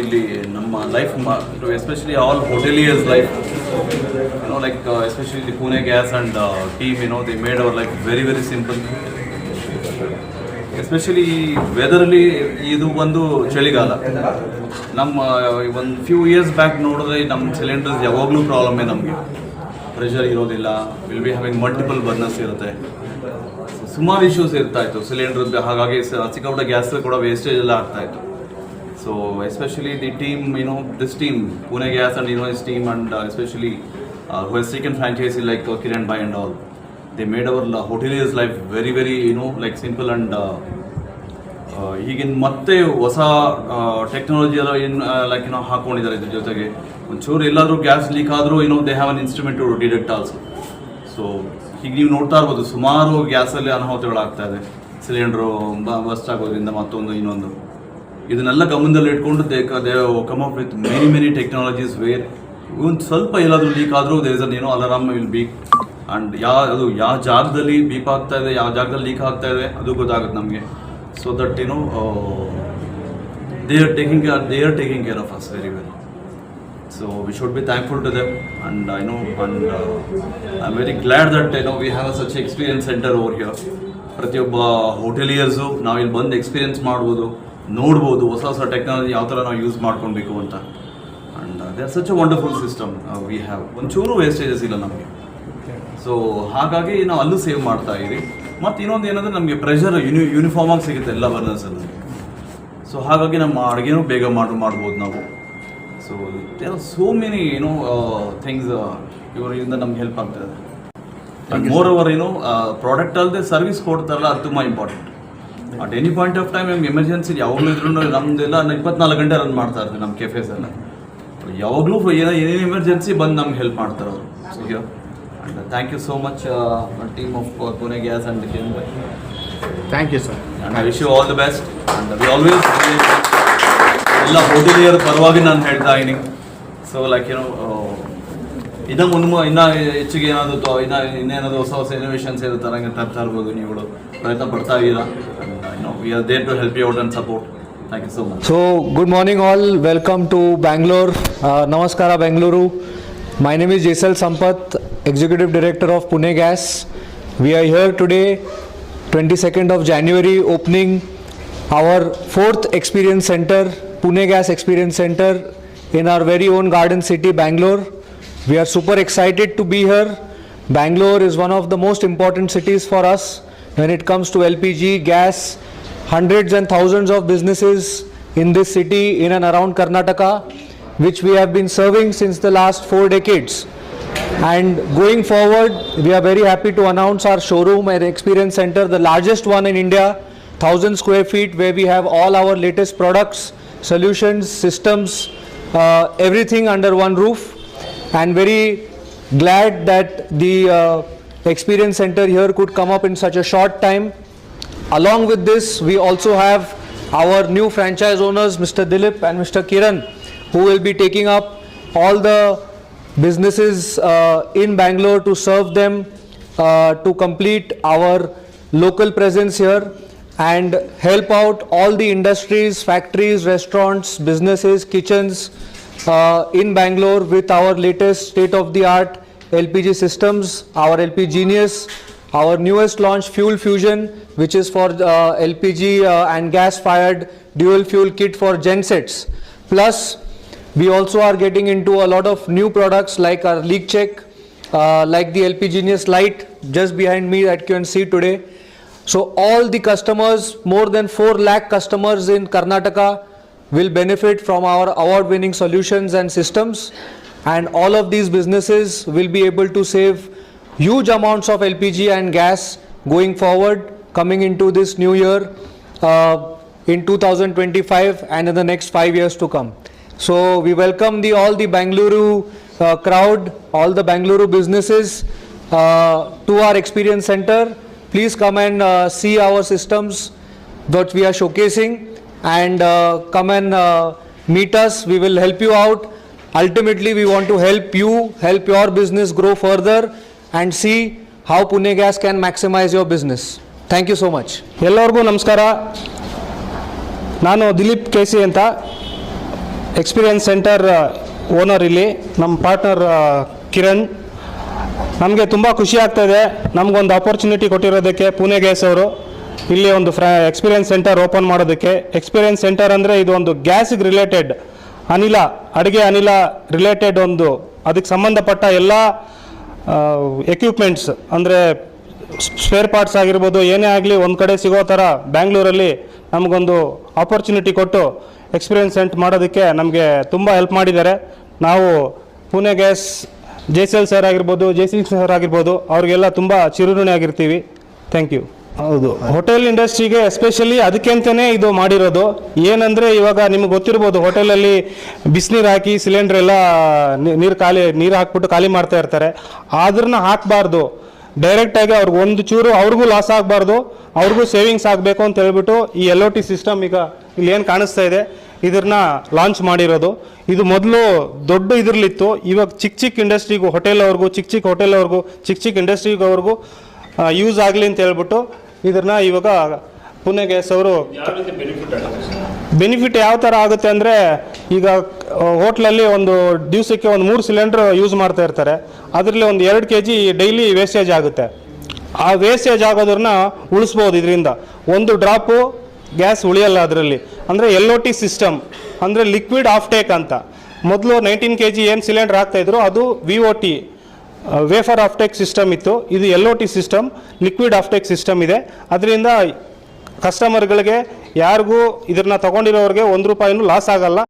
ಇಲ್ಲಿ ನಮ್ಮ life especially all hoteliers life you know like especially Pune gas and team you know the made our life very very simple especially ವೆದರಲ್ಲಿ ಇದು ಒಂದು ಚಳಿಗಾಲ. ನಮ್ಮ ಒಂದು few years back ನೋಡಿದ್ರೆ ನಮ್ಮ ಸಿಲಿಂಡರ್ಸ್ ಯಾವಾಗಲೂ ಪ್ರಾಬ್ಲಮ್ಮೇ ನಮಗೆ. ಪ್ರೆಷರ್ ಇರೋದಿಲ್ಲ will be having multiple burners ಇರುತ್ತೆ. ಸುಮಾರು ಇಶ್ಯೂಸ್ ಇರ್ತಾ ಇತ್ತು. ಸಿಲಿಂಡರ್ ಹಾಗಾಗಿ ಸಿಕ್ಕಾಪಟ್ಟೆ ಗ್ಯಾಸ್ ಕೂಡ ವೇಸ್ಟೇಜ್ ಎಲ್ಲ ಆಗ್ತಾ ಇತ್ತು. So especially the team you know this team Pune gas and you know is team and especially second has taken franchise like Kiran by and all the made our is life very very you know like simple and ಈಗಿನ ಮತ್ತೆ ಹೊಸ technology ಎಲ್ಲ ಏನು like ಏನೋ ಹಾಕೊಂಡಿದ್ದಾರೆ ಇದ್ರ ಜೊತೆಗೆ. ಒಂಚೂರು ಎಲ್ಲಾದರೂ ಗ್ಯಾಸ್ ಲೀಕ್ ಆದರೂ ಏನೋ they have an instrument to detect also so ಈಗ ನೀವು ನೋಡ್ತಾ ಇರ್ಬೋದು, ಸುಮಾರು ಗ್ಯಾಸಲ್ಲಿ ಅನಾಹುತಗಳಾಗ್ತಾ ಇದೆ. ಸಿಲಿಂಡ್ರು ಬಸ್ಟ್ ಆಗೋದ್ರಿಂದ ಮತ್ತೊಂದು, ಇನ್ನೊಂದು. ಇದನ್ನೆಲ್ಲ ಗಮನದಲ್ಲಿ ಇಟ್ಕೊಂಡು they they come up with many many technologies where ಒಂದು ಸ್ವಲ್ಪ ಎಲ್ಲಾದರೂ ಲೀಕ್ ಆದರೂ ದೇರ್ ಇಸ್ ಅನ್ ಏನೋ ಅಲಾರಾಮ್ ವಿಲ್ ಬೀಕ್ ಆ್ಯಂಡ್ ಯಾವ ಅದು ಯಾವ ಜಾಗದಲ್ಲಿ ಬೀಪ್ ಆಗ್ತಾ ಇದೆ ಯಾವ ಜಾಗದಲ್ಲಿ ಲೀಕ್ ಆಗ್ತಾ ಇದೆ, ಅದು ಗೊತ್ತಾಗುತ್ತೆ ನಮಗೆ. ಸೊ ದಟ್ ಏನೋ they are taking care they are taking care of us very well So we should be thankful to them, and I know, and uh, I'm very glad that you know we have such experience center over here. ಪ್ರತಿಯೊಬ್ಬ ಹೋಟೆಲಿಯರ್ಸು ನಾವು ಇಲ್ಲಿ ಬಂದು experience ಮಾಡ್ಬೋದು ನೋಡ್ಬೋದು ಹೊಸ ಹೊಸ technology ಯಾವ ಥರ ನಾವು ಯೂಸ್ ಮಾಡ್ಕೊಬೇಕು ಅಂತ. And they are such a wonderful system we have ಒಂಚೂರು ವೇಸ್ಟೇಜಸ್ ಇಲ್ಲ ನಮಗೆ. ಸೊ ಹಾಗಾಗಿ ನಾವು ಅಲ್ಲೂ ಸೇವ್ ಮಾಡ್ತಾ ಇದ್ದೀವಿ ಮತ್ತು ಇನ್ನೊಂದು ಏನಂದರೆ ನಮಗೆ ಪ್ರೆಷರ್ ಯೂನಿ ಯೂನಿಫಾರ್ಮ್ ಆಗಿ ಸಿಗುತ್ತೆ ಎಲ್ಲ ಬರ್ನರ್ಸಲ್ಲಿ ಸೊ ಹಾಗಾಗಿ ನಮ್ಮ ಅಡುಗೆನೂ ಬೇಗ ಮಾಡಿ ಮಾಡ್ಬೋದು ನಾವು. So there are so many ಏನೋ ಥಿಂಗ್ಸ್ ಇವರಿಂದ ನಮ್ಗೆ ಹೆಲ್ಪ್ ಆಗ್ತದೆ ಮೋರ್ ಓವರ್ ಏನು ಪ್ರಾಡಕ್ಟ್ ಅಲ್ಲದೆ ಸರ್ವಿಸ್ ಕೊಡ್ತಾರಲ್ಲ ಅದು ತುಂಬ important at any point of time ನಮ್ಗೆ ಎಮರ್ಜೆನ್ಸಿ ಯಾವಾಗಲೂ ಇದ್ರೂ ನಮ್ದೆಲ್ಲ ಇಪ್ಪತ್ನಾಲ್ಕು ಗಂಟೆ ರನ್ ಮಾಡ್ತಾ ಇರ್ತೀವಿ ನಮ್ಮ ಕೆಫೇಸ್ ಎಲ್ಲ ಯಾವಾಗಲೂ ಏನೋ ಏನೇನು ಎಮರ್ಜೆನ್ಸಿ ಬಂದು ನಮ್ಗೆ ಹೆಲ್ಪ್ ಮಾಡ್ತಾರೆ ಅವರು. So and thank you so much team of Pune gas and Kiran by thank you sir and I wish you all the best And we always ಎಲ್ಲ ಹೋಟೆಲಿಯರ ಪರವಾಗಿ ನಾನು ಹೇಳ್ತಾ ಇದ್ದೀನಿ ಸೊ ಲೈಕ್ ಯು ಇದಕ್ಕೆ ಮುನ್ಮು ಇನ್ನೂ ಹೆಚ್ಚಿಗೆ ಏನಾದರೂ ತೋ ಇನ್ನೂ ಇನ್ನೇನಾದರೂ ಹೊಸ ಹೊಸ ಇನೋವೇಷನ್ಸ್ ಇರೋ ಥರ ಹಂಗೆ ತರ್ತಾ ಇರ್ಬೋದು ನೀವುಗಳು. ಪ್ರಯತ್ನ ಪಡ್ತಾ ಇದ್ದೀರಾ? There to help you out and support thank you so much so good morning all welcome to Bangalore ನಮಸ್ಕಾರ Bengaluru my name is Jesal Sampath executive director of Pune gas we are here today twenty second of January opening our fourth experience centre Pune gas experience centre in our very own garden city, Bangalore. We are super excited to be here. Bangalore is one of the most important cities for us when it comes to LPG, gas, hundreds and thousands of businesses in this city, in and around Karnataka, which we have been serving since the last four decades. And going forward, we are very happy to announce our showroom and experience center, the largest one in India, 1000 square feet, where we have all our latest products, solutions, systems, uh, everything under one roof. And very glad that the uh, experience center here could come up in such a short time. Along with this, we also have our new franchise owners, Mr. Dilip and Mr. Kiran, who will be taking up all the businesses uh, in Bangalore to serve them, uh, to complete our local presence here and help out all the industries, factories, restaurants, businesses, kitchens uh, in Bangalore with our latest state-of-the-art LPG systems, our LP Genius, our newest launch Fuel Fusion, which is for uh, LPG uh, and gas-fired dual fuel kit for gensets. Plus, we also are getting into a lot of new products like our leak check, uh, like the LP Genius Lite just behind me that you can see today. So all the customers, more than 4 lakh customers in Karnataka will benefit from our award-winning solutions and systems. And all of these businesses will be able to save huge amounts of LPG and gas going forward, coming into this new year uh, in 2025 and in the next five years to come. So we welcome the all the Bangalore uh, crowd, all the Bangalore businesses uh, to our experience center. Please come and uh, see our systems that we are showcasing and uh, come and uh, meet us. We will help you out. Ultimately, we want to help you, help your business grow further and see how Pune Gas can maximize your business. Thank you so much. ಎಲ್ಲರಿಗೂ ನಮಸ್ಕಾರ ನಾನು Dilip K C ಅಂತ experience centre owner ಇಲ್ಲಿ ನಮ್ಮ partner Kiran ನಮಗೆ ತುಂಬ ಖುಷಿ ಆಗ್ತಾಯಿದೆ ನಮಗೊಂದು ಅಪರ್ಚುನಿಟಿ ಕೊಟ್ಟಿರೋದಕ್ಕೆ ಪುಣೆ ಗ್ಯಾಸ್ ಅವರು. ಇಲ್ಲಿ ಒಂದು ಫ್ರಾ ಎಕ್ಸ್ಪೀರಿಯನ್ಸ್ ಸೆಂಟರ್ ಓಪನ್ ಮಾಡೋದಕ್ಕೆ. ಎಕ್ಸ್ಪೀರಿಯನ್ಸ್ ಸೆಂಟರ್ ಅಂದರೆ ಇದು ಒಂದು ಗ್ಯಾಸಿಗೆ ರಿಲೇಟೆಡ್ ಅನಿಲ, ಅಡುಗೆ ಅನಿಲ ರಿಲೇಟೆಡ್ ಒಂದು, ಅದಕ್ಕೆ ಸಂಬಂಧಪಟ್ಟ ಎಲ್ಲ ಎಕ್ವಿಪ್ಮೆಂಟ್ಸ್ ಅಂದರೆ ಸ್ಪೇರ್ ಪಾರ್ಟ್ಸ್ ಆಗಿರ್ಬೋದು, ಏನೇ ಆಗಲಿ ಒಂದು ಕಡೆ ಸಿಗೋ ಥರ ಬ್ಯಾಂಗ್ಳೂರಲ್ಲಿ ನಮಗೊಂದು ಆಪರ್ಚುನಿಟಿ ಕೊಟ್ಟು ಎಕ್ಸ್ಪೀರಿಯನ್ಸ್ ಸೆಂಟ್ ಮಾಡೋದಕ್ಕೆ ನಮಗೆ ತುಂಬ ಹೆಲ್ಪ್ ಮಾಡಿದ್ದಾರೆ. ನಾವು Pune gas J C L sir ಆಗಿರ್ಬೋದು ಜೆ ಸಿ ಸರ್ ಆಗಿರ್ಬೋದು ಅವ್ರಿಗೆಲ್ಲ ತುಂಬ ಚಿರುಋಣಿ ಆಗಿರ್ತೀವಿ. ಥ್ಯಾಂಕ್ ಯು ಹೌದು. ಹೋಟೆಲ್ ಇಂಡಸ್ಟ್ರಿಗೆ ಎಸ್ಪೆಷಲಿ ಅದಕ್ಕೆ ಅಂತಲೇ ಇದು ಮಾಡಿರೋದು. ಏನಂದರೆ ಇವಾಗ ನಿಮ್ಗೆ ಗೊತ್ತಿರ್ಬೋದು ಹೋಟೆಲಲ್ಲಿ ಬಿಸಿನೀರು ಹಾಕಿ ಸಿಲಿಂಡರ್ ಎಲ್ಲ ನೀರು ಖಾಲಿ ನೀರು ಹಾಕ್ಬಿಟ್ಟು ಖಾಲಿ ಮಾಡ್ತಾ ಇರ್ತಾರೆ. ಆದ್ರನ್ನ ಹಾಕಬಾರ್ದು. ಡೈರೆಕ್ಟಾಗಿ ಅವ್ರಿಗೆ ಒಂದು ಚೂರು ಅವ್ರಿಗೂ ಲಾಸ್ ಆಗಬಾರ್ದು. ಅವ್ರಿಗೂ ಸೇವಿಂಗ್ಸ್ ಆಗಬೇಕು ಅಂತ ಹೇಳ್ಬಿಟ್ಟು ಈ ಎಲ್ ಒ ಟಿ ಸಿಸ್ಟಮ್ ಈಗ ಇಲ್ಲಿ ಏನು ಕಾಣಿಸ್ತಾ ಇದೆ. ಇದನ್ನ ಲಾಂಚ್ ಮಾಡಿರೋದು. ಇದು ಮೊದಲು ದೊಡ್ಡ ಇದ್ರಲ್ಲಿತ್ತು. ಇವಾಗ ಚಿಕ್ಕ ಚಿಕ್ಕ ಇಂಡಸ್ಟ್ರಿಗೂ ಹೋಟೆಲ್ ಅವ್ರಿಗೂ ಚಿಕ್ಕ ಚಿಕ್ಕ ಹೋಟೆಲ್ ಅವ್ರಿಗೂ ಚಿಕ್ಕ ಚಿಕ್ಕ ಇಂಡಸ್ಟ್ರಿಗವ್ರಿಗೂ ಯೂಸ್ ಆಗಲಿ ಅಂತ ಹೇಳ್ಬಿಟ್ಟು ಇದನ್ನ ಇವಾಗ ಪುಣೆ ಗ್ಯಾಸ್ ಅವರು ಬೆನಿಫಿಟ್ ಯಾವ ಥರ ಆಗುತ್ತೆ ಅಂದರೆ ಈಗ ಹೋಟ್ಲಲ್ಲಿ ಒಂದು ದಿವಸಕ್ಕೆ ಒಂದು ಮೂರು ಸಿಲಿಂಡ್ರ್ ಯೂಸ್ ಮಾಡ್ತಾ ಇರ್ತಾರೆ. ಅದರಲ್ಲಿ ಒಂದು ಎರಡು ಕೆ ಜಿ ಡೈಲಿ ವೇಸ್ಟೇಜ್ ಆಗುತ್ತೆ. ಆ ವೇಸ್ಟೇಜ್ ಆಗೋದನ್ನ ಉಳಿಸ್ಬೋದು ಇದರಿಂದ. ಒಂದು ಡ್ರಾಪು ಗ್ಯಾಸ್ ಉಳಿಯಲ್ಲ ಅದರಲ್ಲಿ. ಅಂದರೆ ಎಲ್ ಒ ಟಿ ಸಿಸ್ಟಮ್ ಅಂದರೆ ಲಿಕ್ವಿಡ್ ಆಫ್ ಟೇಕ್ ಅಂತ. ಮೊದಲು ನೈನ್ಟೀನ್ ಕೆ ಜಿ ಏನು ಸಿಲಿಂಡರ್ ಹಾಕ್ತಾಯಿದ್ರು ಅದು V O T vapour off take system ಇತ್ತು. ಇದು L O T system liquid off take system ಇದೆ. ಅದರಿಂದ ಕಸ್ಟಮರ್ಗಳಿಗೆ ಯಾರಿಗೂ ಇದನ್ನು ತಗೊಂಡಿರೋರಿಗೆ ಒಂದು ರೂಪಾಯಿನೂ ಲಾಸ್ ಆಗಲ್ಲ.